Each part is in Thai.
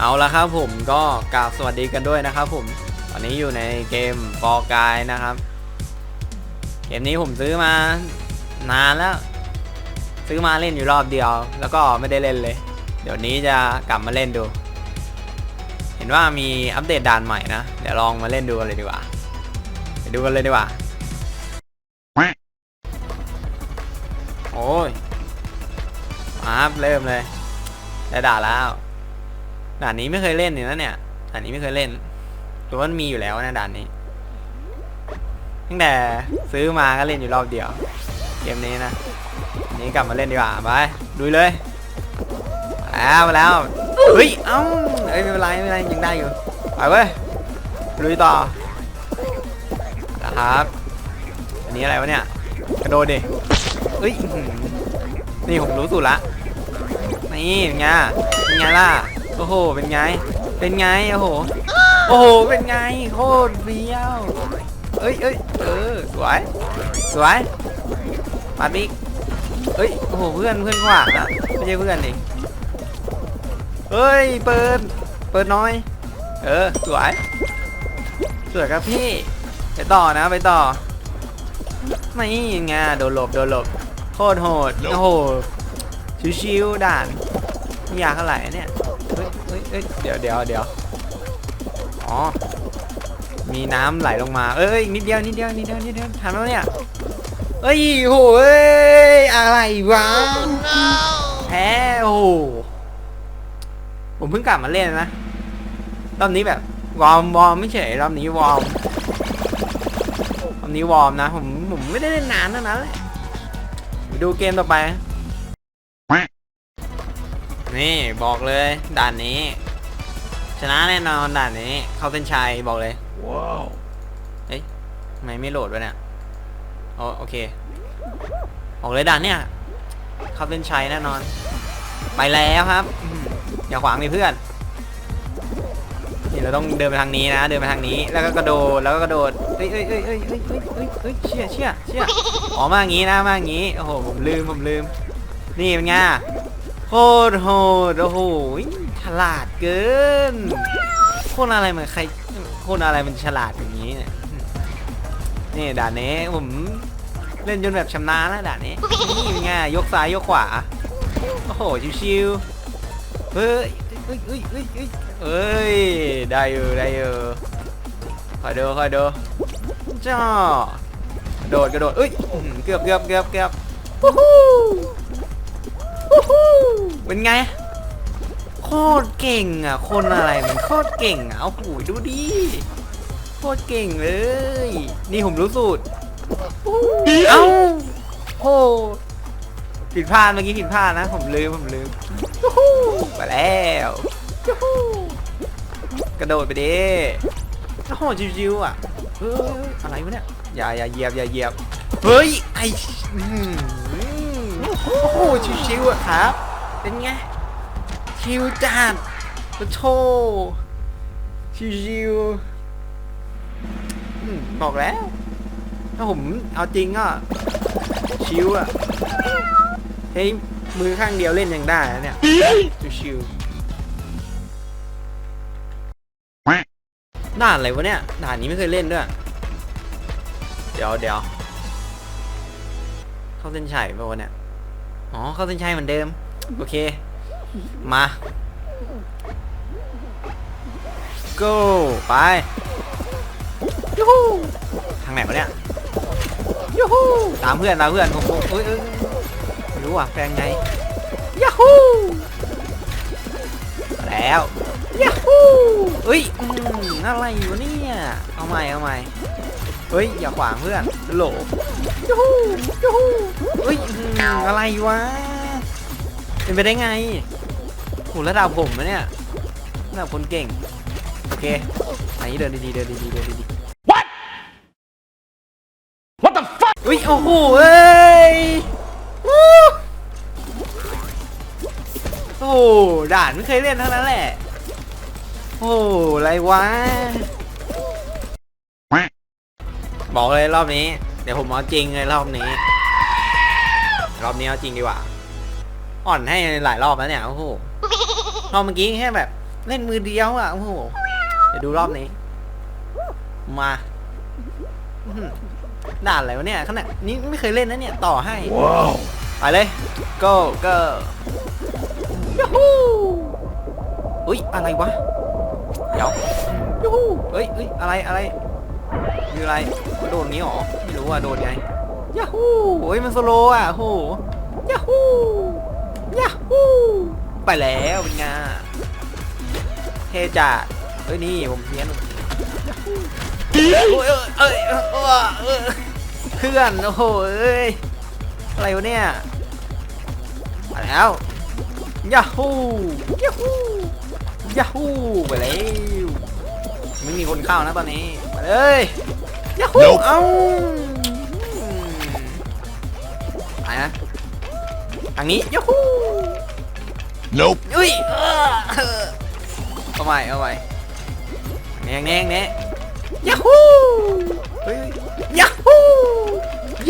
เอาละครับผมก็กราบสวัสดีกันด้วยนะครับผมตอนนี้อยู่ในเกมฟอร์กายนะครับ เกมนี้ผมซื้อมานานแล้ว ซื้อมาเล่นอยู่รอบเดียว แล้วก็ไม่ได้เล่นเลย เดี๋ยวนี้จะกลับมาเล่นดู เห็นว่ามีอัปเดตด่านใหม่นะ เดี๋ยวลองมาเล่นดูกันเลยดีกว่าไปดูกันเลยดีกว่าโอ้ยมาครับเริ่มเลยได้ด่าแล้ว ด่านนี้ไม่เคยเล่นเลยนะเนี่ยด่านนี้ไม่เคยเล่นแต่ว่ามันมีอยู่แล้วนะด่านนี้ตั้งแต่ซื้อมาก็เล่นอยู่รอบเดียว เกมนี้นะนี้กลับมาเล่นดีกว่าไปดูเลยมาแล้วมาแล้วเฮ้ยเอ้าเอ้ยไม่เป็นไรไม่เป็นไรยังได้อยู่ไปเว้ยลุยต่อนะครับอันนี้อะไรวะเนี่ยกระโดดดิเอ้ยนี่ผมรู้สูตรละนี่ไงไงล่ะ โอ้โห เป็นไง เป็นไง โอ้โห โอ้โห เป็นไง โคตรเฟี้ยวเอ้ยเอ้ยเออ สวย สวยปาดอีกเอ้ย โอ้โห เพื่อน เพื่อนขวางนะไม่ใช่เพื่อนดิเอ้ย เปิด เปิดน้อย เออ สวย สวยครับพี่ ไปต่อนะ ไปต่อ ไม่ไง โดนหลบ โดนหลบ โคตรโหด โอ้โห ชิวๆด่านไม่ยากเท่าไหร่เนี่ย เฮ้ยเดี๋ยวเดี๋ยวเดี๋ยวอ๋อ มีน้ำไหลลงมา เอ้ยนิดเดียวนิดเดียวนิดเดียวนิดเดียวทำแล้วเนี่ยเอ้ยโหเอ้ยอะไรวะแพ้โอ้โหผมเพิ่งกลับมาเล่นนะรอบนี้แบบวอร์มวอร์มไม่เฉยรอบนี้วอร์มรอบนี้วอร์มนะผมผมไม่ได้เล่นนานเท่านั้นแหละดูเกมต่อไป นี่บอกเลยด่านนี้ ชนะแน่นอนด่านนี้ เข้าเส้นชัยบอกเลยว้าวเฮ้ยทำไมไม่โหลดวะเนี่ยอ๋อโอเคบอกเลยด่านเนี่ยเข้าเส้นชัยแน่นอน ไปแล้วครับ อย่าขวางมีเพื่อนนี่เราต้องเดินไปทางนี้นะ เดินไปทางนี้แล้วก็กระโดดแล้วก็กระโดดเฮ้ยเฮ้ยเฮ้ยเฮ้ยเฮ้ยเฮ้ยเฮ้ยเชี่ยเชี่ยเชี่ยอ๋อมาอย่างนี้นะมาอย่างนี้โอ้โหผมลืมผมลืม นี่เป็นไง โคตรโหดโอ้โหฉลาดเกินคนอะไรมันใครคนอะไรมันฉลาดอย่างนี้เนี่ยนี่ด่านนี้ผมเล่นจนแบบชำนาญแล้วด่านนี้นี่เป็นไงยกซ้ายยกขวาโอ้โหชิวๆเฮ้ยเฮ้ยเฮ้ยเฮ้ยเฮ้ยเอ้ยได้อยู่ได้อยู่คอยดูคอยดูจ้าโดดกระโดดเอ้ยเกือบเกือบเกือบเกือบวู้ฮู้ เป็นไง โคตรเก่งอะ คนอะไรมันโคตรเก่งอะเอาหูดูดิ โคตรเก่งเลย นี่ผมรู้สูตรเอ้าโหผิดพลาดเมื่อกี้ผิดพลาดนะ ผมลืมผมลืมยูฮูไปแล้วยูฮูกระโดดไปดิโอ้โหชิวๆอะเฮ้ยอะไรวะเนี่ย อย่าอย่าเหยียบอย่าเหยียบ เฮ้ย ไออื้อหือโอ้โหชิวๆอะครับ เป็นไง ชิวจัดโอ้โชชิวๆบอกแล้ว ถ้าผมเอาจริงก็ ชิวอะเฮ้ยมือข้างเดียวเล่นยังได้เนี่ย ชิวๆด่านอะไรวะเนี่ย ด่านนี้ไม่เคยเล่นด้วย เดี๋ยวเดี๋ยวเข้าเส้นชัยป่าวะเนี่ย อ๋อ เข้าเส้นชัยเหมือนเดิม โอเค มา go ไปยูฮูทางไหนวะเนี่ยยูฮูตามเพื่อนตามเพื่อนผมผมเอ้ยไม่รู้อะแปลงไงยาฮูแล้วยาฮูเอ้ยอืมอะไรอยู่เนี่ยเอาใหม่เอาใหม่เฮ้ยอย่าขวางเพื่อนโหลยูฮูยูฮูเฮ้ยอะไรวะ เป็นไปได้ไงโหระดับผมนะเนี่ยระดับคนเก่ง โอเคอันนี้เดินดีๆเดินดีๆเดินดีๆ What What the fuck อุ้ยโอ้โหเอ้ยวู้โอ้โหด่านไม่เคยเล่นเท่านั้นแหละ โอ้โหอะไรวะ บอกเลยรอบนี้ เดี๋ยวผมเอาจริงเลยรอบนี้ รอบนี้เอาจริงดีกว่า อ่อนให้หลายรอบแล้วเนี่ยโอ้โหรอบเมื่อกี้แค่แบบ เล่นมือเดียวอะโอ้โหเดี๋ยวดูรอบนี้ มาอื้อหือด่านอะไรวะเนี่ยขนาดนี้ไม่เคยเล่นนะเนี่ยต่อให้ Wow. ไปเลย go go ยูฮูอุ้ยอะไรวะเดี๋ยวยูฮูเฮ้ยเฮ้ยอะไรอะไรคืออะไรโดนงี้หรอไม่รู้ว่าโดนไงยาฮูเฮ้ยมันโซโลอะโหยาฮู ยาฮูไปแล้วเป็นไงเทจัดเฮ้ยนี่ผมเพี้ยนยาฮูโอ้ยเอ้ยเอ้ยเอ้ยเอ้ยเพื่อนโอ้โหเอ้ยอะไรวะเนี่ยมาแล้วยาฮูยาฮูยาฮูไปแล้วไม่มีคนเข้านะตอนนี้มาเลยยาฮู Nope เอ้าไปนะ ทางนี้ยาฮู Nope. อุ้ยเออเอาใหม่เอาใหม่แนงแนงแนงยาฮูเฮ้ยยาฮู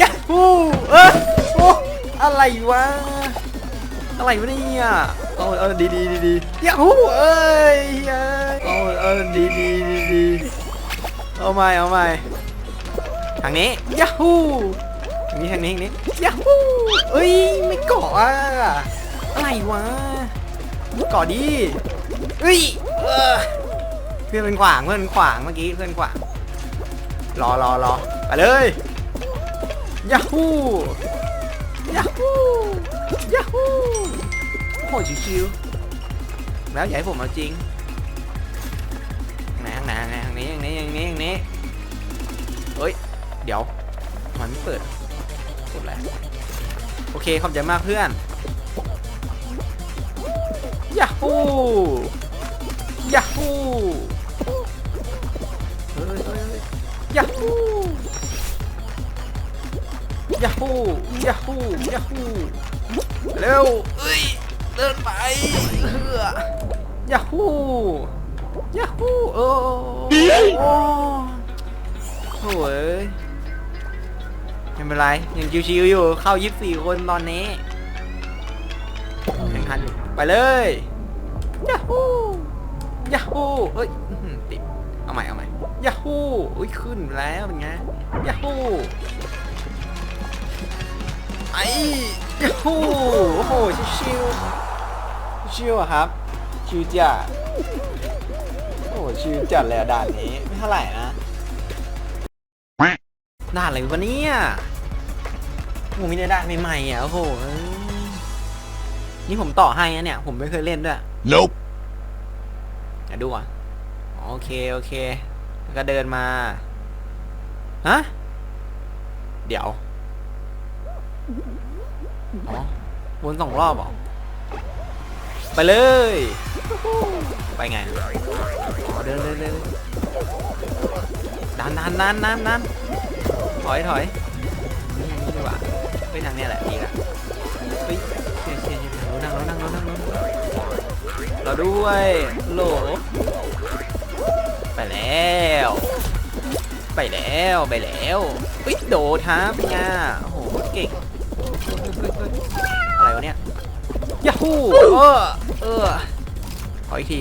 ยาฮูเออโอ้อะไรวะอะไรวะเนี่ยเอาเออดีดีดีดียาฮูเอ้ยเอ้ยเอาเออดีดีดีดีเอาใหม่เอาใหม่ทางนี้ยาฮูทาง นี้ทางนี้ทางนี้ยาฮูเอ้ยไม่เกาะอะอะไรวะเกาะดีเอ้ยเพื่อนเป็นขวางเพื่อนขวางเมื่อกี้เพื่อนขวาง รอรอรอไปเลยยาฮูยาฮูยาฮูโอ้โหชิวๆแล้วให้ผมเอาจริงไหนทางไหนทางไหนทางนี้ทางนี้ทางนี้ทางนี้เฮ้ย เดี๋ยว มันไม่เปิด ดอะไรโอเคขอบใจมากเพื่อนยาฮูยาฮูเฮ้ยเฮ้ยยาฮูยาฮูยาฮูยาฮูเร็วเอ้ยเดินไปเฮือยาฮูยาฮูโอ้โอ้โอ้ย เป็นไรยังชิวๆอยู่เข้า 24 คนตอนนี้ยังทันอยู่ไปเลยยาฮูยาฮูเฮ้ยอื้อหือติดเอาใหม่เอาใหม่ยาฮูอุ้ยขึ้นแล้วเป็นไงยาฮูไอ้ยาฮูโอ้โหชิวๆชิวๆอะครับ ชิวจัดโอ้โหชิวจัดเลยอะด่านนี้ไม่เท่าไหร่นะด่านอะไรวะเนี่ย โอ้โหมีแต่ด่านใหม่ๆอะโอ้โหเอ้ยนี่ผมต่อให้นะเนี่ย ผมไม่เคยเล่นด้วย Nope. เดี๋ยวดูอะโอเคโอเค แล้วก็เดินมา ฮะ เดี๋ยวอ๋อวนสองรอบเหรอ ไปเลย ไปไงอ๋อเดินเดินเดินดันดันดันดันดันถอยถอยนี่นี่ ดีกว่าไปทางเนี้ยแหละดีละเฮ้ยเชี่ยเชียเชียนั่งรถนั่งรถนั่งรถนั่งเราด้วยโหลไปแล้ว ไปแล้วไปแล้วเฮ้ยโดดฮะเป็นไงโอ้โหเก่งอะไรวะเนี่ยยาฮูเออเออขออีกที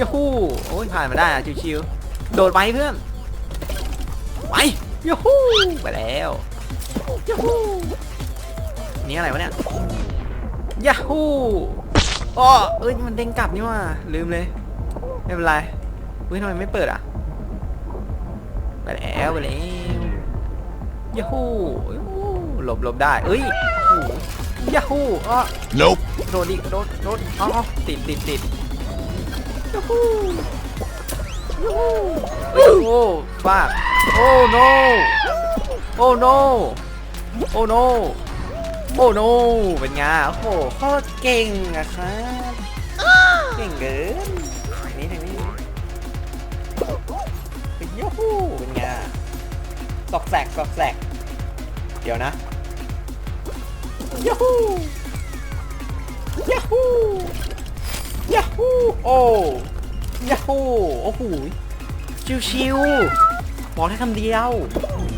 ยาฮูโอ้ยผ่านมาได้อะชิวๆโดดไปเพื่อนไปยาฮูไปแล้ว ยาฮูนี่อะไรวะเนี่ยยาฮูอ้อเอ้ยมันเด้งกลับนี่ว่าลืมเลยไม่เป็นไรเฮ้ยทำไมไม่เปิดอะไปแล้วไปแล้วยาฮูหลบหลบได้เอ้ยโอ้โหยาฮูอ้อ Nope. โดดดิโดดโดดอ๋อติดติดติดยูฮูยูฮูโอ้โหฟาดโอ้ no โอ้ no โอ้ no โอ้ no เป็นไงโอ้โหโคตรเก่งอะครับเก่งเกินทางนี้ทางนี้เป็นยูฮูเป็นไงสอกแสกสอกแสกเดี๋ยวนะยูฮูยาฮูยาฮูโอ้ยาฮูโอ้โหชิวชิวๆบอกได้คำเดียว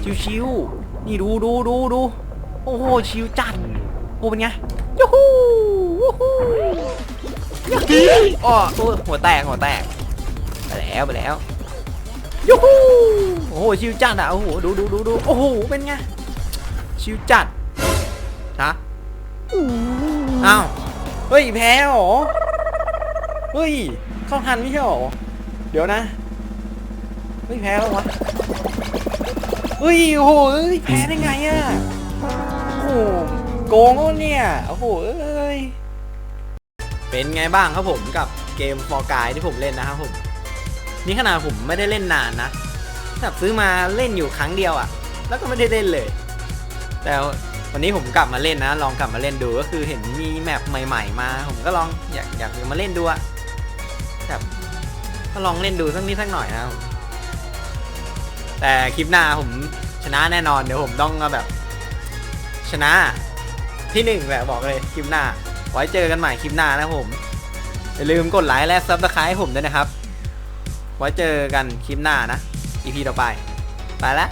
ชิวชิวๆ นี่ดูดูดูดูโอ้โหชิวจัดโอ้เป็นไงยาฮูวู้ฮูอ้อโอ้ยหัวแตกหัวแตกไปแล้วไปแล้วยูฮูโอ้โหชิวจัดอะโอ้โหดูดูดูดูโอ้โหเป็นไงชิวจัดนะอ้าวเฮ้ยแพ้เหรอเฮ้ยเข้าทันไม่ใช่เหรอเดี๋ยวนะเฮ้ยแพ้แล้ววะ เฮ้ยโอ้โหเอ้ยแพ้ได้ไงอะโอ้โหโกงวะเนี่ยโอ้โหเอ้ยเป็นไงบ้างครับผมกับเกมฟอร์กายที่ผมเล่นนะครับผมนี่ขนาดผมไม่ได้เล่นนานนะแบบซื้อมาเล่นอยู่ครั้งเดียวอะ่ะ แล้วก็ไม่ได้เล่นเลย แต่วันนี้ผมกลับมาเล่นนะ ลองกลับมาเล่นดูก็คือเห็นมีแมปใหม่ ๆ มา ผมก็ลองอยากอยากมาเล่นดูอะแบบก็ลองเล่นดูสักนิดสักหน่อยนะครับ แต่คลิปหน้าผมชนะแน่นอน เดี๋ยวผมต้องแบบ ชนะที่หนึ่งแหละบอกเลยคลิปหน้า ไว้เจอกันใหม่คลิปหน้านะผม อย่าลืมกดไลค์และซับสไครต์ให้ผมด้วยนะครับ ไว้เจอกันคลิปหน้านะ EP ต่อไป ไปแล้ว